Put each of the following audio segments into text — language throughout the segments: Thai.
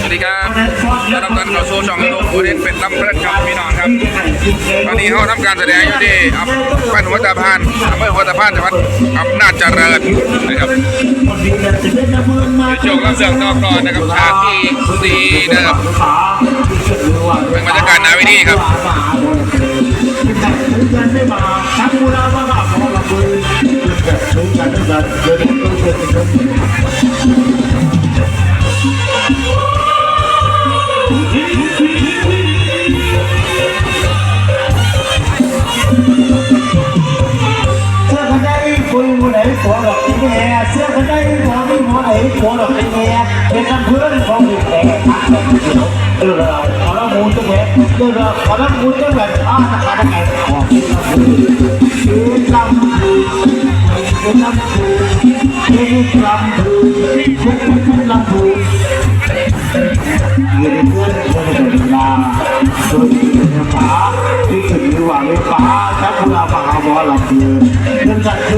สวัสดีครับต้อนรับท่านเข้าสู่ช่องโลกโอเดนเป็นลำเพลินครับพี่น้องครับตอนนี้เขาทำการแสดงอยู่ที่อำเภอหัวตะพานอำเภอหัวตะพานจังหวัดอำนาจเจริญนะครับในช่วงรับเสียงต่อก่อนนะครับฉากที่สี่นะครับเป็นบรรยากาศนาวิธีครับเหัวไหนหัวหลอกที่แม่เป็นน้ำเพื่อนของผู้แก่ทักกันเดียวเออเราขอละมูลจังแหวนเออเราขอละมูลจังแหวนอ้าตะการตะไงขอกินละมูลชื่อลำพูชื่อลำชื่อลำชื่อลำพูยื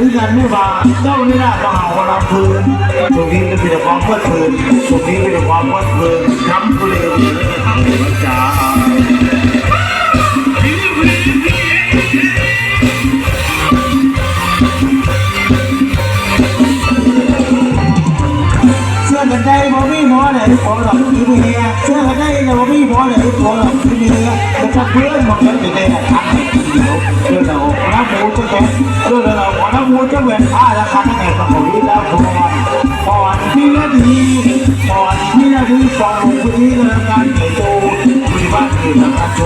ถือกันไม่มาเจ้านี่น่ามาหาว่าลำพูนตรงนี้ก็มีแต่ความเพลิดเพลินตรงนี้มีแต่ความเพลิดเพลินน้ำทะเลจ้า กันได้บ่มีหมอไหนขอหลับที่เมียเสื้อกันได้แต่บ่มีหมอไหนขอหลับที่เมียแต่ถ้าเพื่อนบอกกันเป็นไงทักเดียวเรื่องเราน้ำหมูจะแก่เรื่องเราขอน้ำหมูจะแหวนผ้าราคาตั้งแต่สมัยแล้วก่อนก่อนที่นาทีก่อนที่นาทีก่อนคุณที่เรื่องการเกิดโตคุณบ้านคือสังกัดโต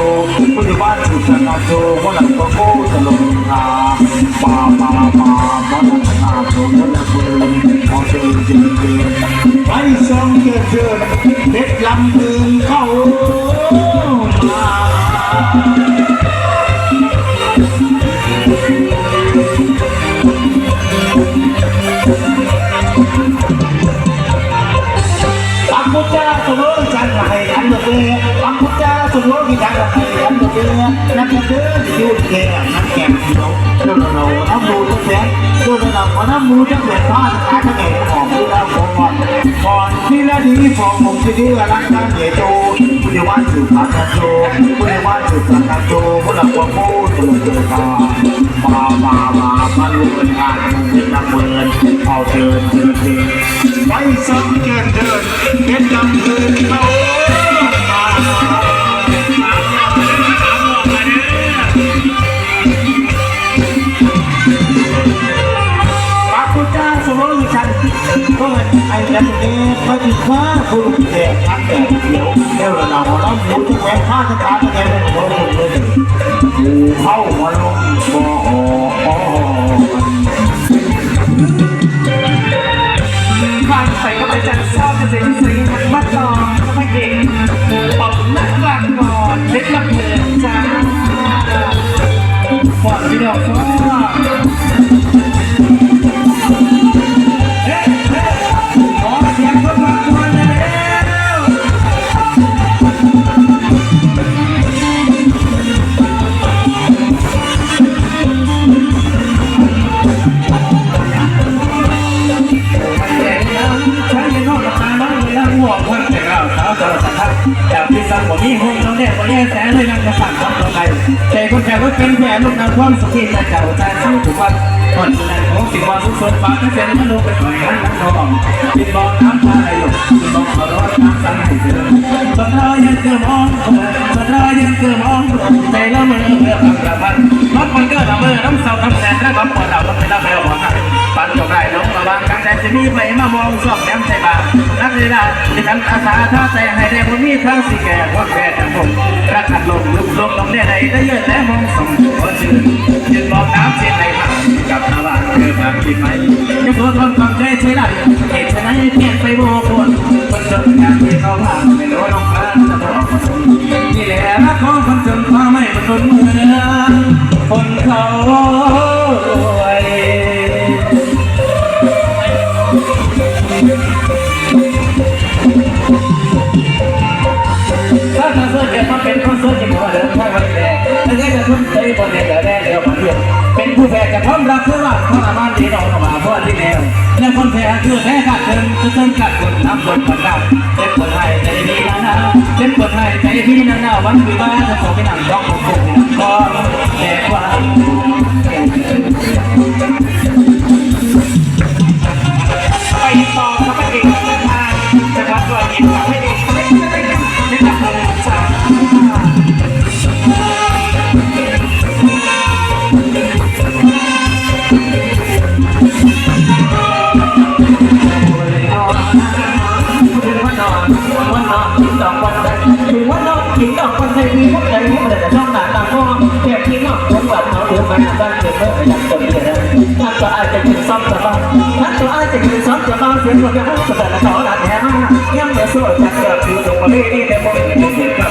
คุณบ้านคือสังกัดโตคนหลังก็โก้ตลกคาป่าป่า ไปส่งเกิดเกิดเด็ดลำพึงเข้ามาปักพุทธาสมรจันทร์ให้อันเดเบปักพุทธาสมรกิจันทร์ให้อันเดเบนักเดินยูดแก่นักแก่เดีย ดินเราขอน้ำมูจังแสงพาดขาทั้งแก่ของที่เราก่อนก่อนที่ละดีฟองผมที่ดีรักกันใหญ่โตผู้เดียววันสืบพันธุ์โตผู้เดียววันสืบพันธุ์โตผู้หลักว่าโม่ตลกตลกมามามามาลูกเป็นงานเป็นนักเมืองเอาเดินเดินเดินไปสังเกตเดินเป็นดำเดินเข้า ยันเองมาถึงข้าคุณแก่ทักแต่เดียวเดี๋ยวเราเราหมุนทุกแม่ข้าจะขาจะแก่เป็นคนเลยกูเข้ามาลงบ่อบ้านใส่ก็ไปจัดซ่อมจะเสียงสีมันมาต่อก็ไม่เก่งปอบนักกลางก่อนเล็กลำเนินจ้าฟอดวิดีโอฟ้า เราสาวโสดสักพักจากที่สั่งผมมีห้องน้องเนี่ยผมแย่แสนเลยนั่งจะสั่งของตัวใครแต่คนแก่ก็เป็นแผลลูกนางความสุขีแต่เจ้าใจสู้ทุกวันคนนั้นของสิ่งว่าสุขสนปากที่เสียนมันลงไปต่อยกันนักน้องติดบอกน้ำตาไหลหยดติดบอกขอร้อนน้ำสั่งให้เสือสดายังเธอมองเธอ ดายยังเกือบมองใจละเมอเพื่อพังกระพันรถมันเกิดละเมอน้ำเศร้าน้ำแสนและความปวดเราต้องไปรับแล้วหัวหน้าปันจบได้น้องระวังกันแต่จะมีไปมามองสอบแย้มใจบางนักเรียนที่กันอาสาท่าใจให้ได้บ่มีทางสิแก่ว่าแก่ทั้งผมรักขัดลมลุกลมลงได้ใดได้เยอะและมองส่งหัวชื่นยืนบอกน้ำเสียในทางกับ นาบ้านเกิดแบบคิดไหมยังตัวทนความใจใช่ได้เหตุฉะนั้นเพียงไปโมคนคนจนงานที่เขาผ่านไม่รู้น้องฟ้าจะบอกนี่แหละรักของคนจนพาไม่บรรลุเมืองคนเขา ผู้แพ้จะพร้อมรับเพื่อว่าทรมาบานดีน้อมาเพื่อที่แล้วและคนแพ้คือแพ้กัดเดินจะเติมกัดคนทำคนคนดำเป็นคนไทยใจใจพี่นั่นน่ะวันคือบ้านจะส่งไปหนังร้องของผมก็แต่ว่า วันนอนวันนอนถึงดอกวันใดถึงวันนอนถึงดอกวันใดมีพวกใดพวกใดแต่ชองหนาตางก็เก็บที่นอกผมแบบเขาเดือดมันบ้านเกิดเมื่ออยากจนเดือดถ้าตัวอาจจะกินซ้อมจะบ้าถ้าตัวอาจจะกินซ้อมจะบ้าเสียงคนจะห้แต่ละเขาดันแหงยังไม่สู้จากเกิดคือตรงวันนี้นี่แต่ผมผมเห็นกับ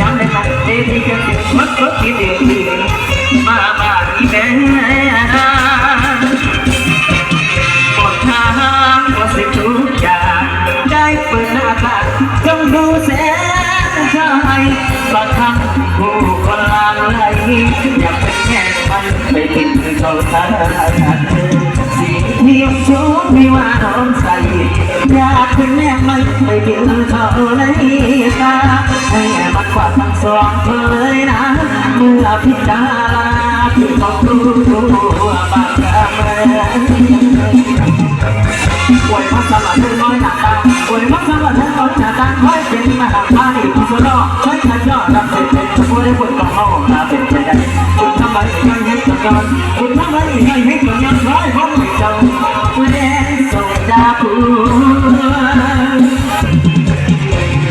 ยังในนั้นดีที่กันมันก็คิดดีมา ไปไปถึงเขาทางสีเทียมชูไม่ว่าน้องใสอยากเป็นแม่ไม่ไปถึงเขาเลยตาให้มันกว่าทั้งสองเธอเลยนะเมื่อพิจารณาที่เขาดูบางกะเมื่อป่วยมาสลัดน้อยหนาตาป่วยมาสลัดให้น้อยหนาตาค่อยเป็นมาหาบ้านอีกสุดยอดใช้ขันยอดรับเสร็จเป็นผู้ได้บุญ กันคุณทำไมไม่ให้กับยอนร้อยคนเจ้าแดงโซดาผู้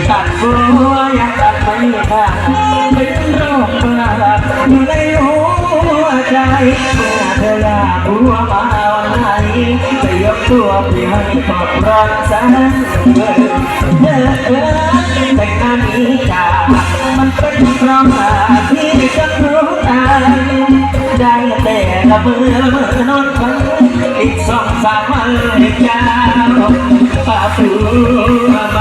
ตัดบัวอยากตัดไปค่ะเป็นโรคเมื่ออยู่ในหัวใจเมื่อเธอลาบัวมา วันไหนจะยกตัวเพี่ให้ปลอดร้อนแสนเออเออเออแต่งงานนี้จ้ามันเป็นเพราะว่าที่จะรู้ตายได้แต่ละมือมือนอนฝันอีกสองสามวันเจ้าป่าปูมา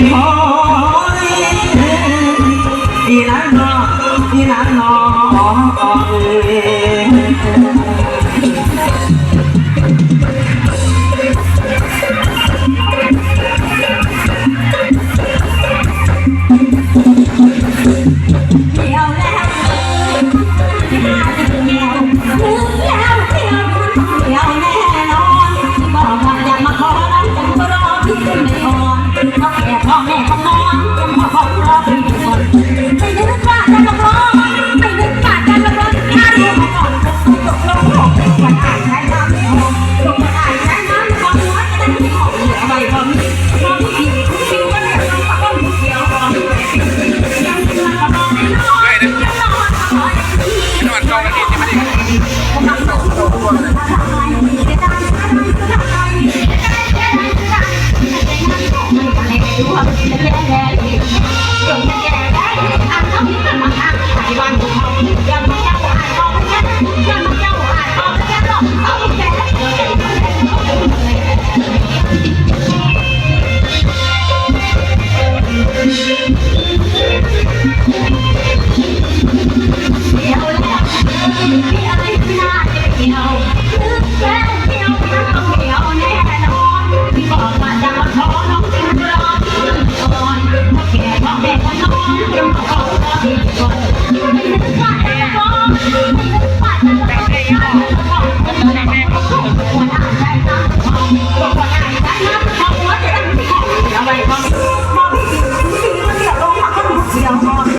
ยสิบหอยอีนั้นนออีนั้นนอเอ้ย Yeah.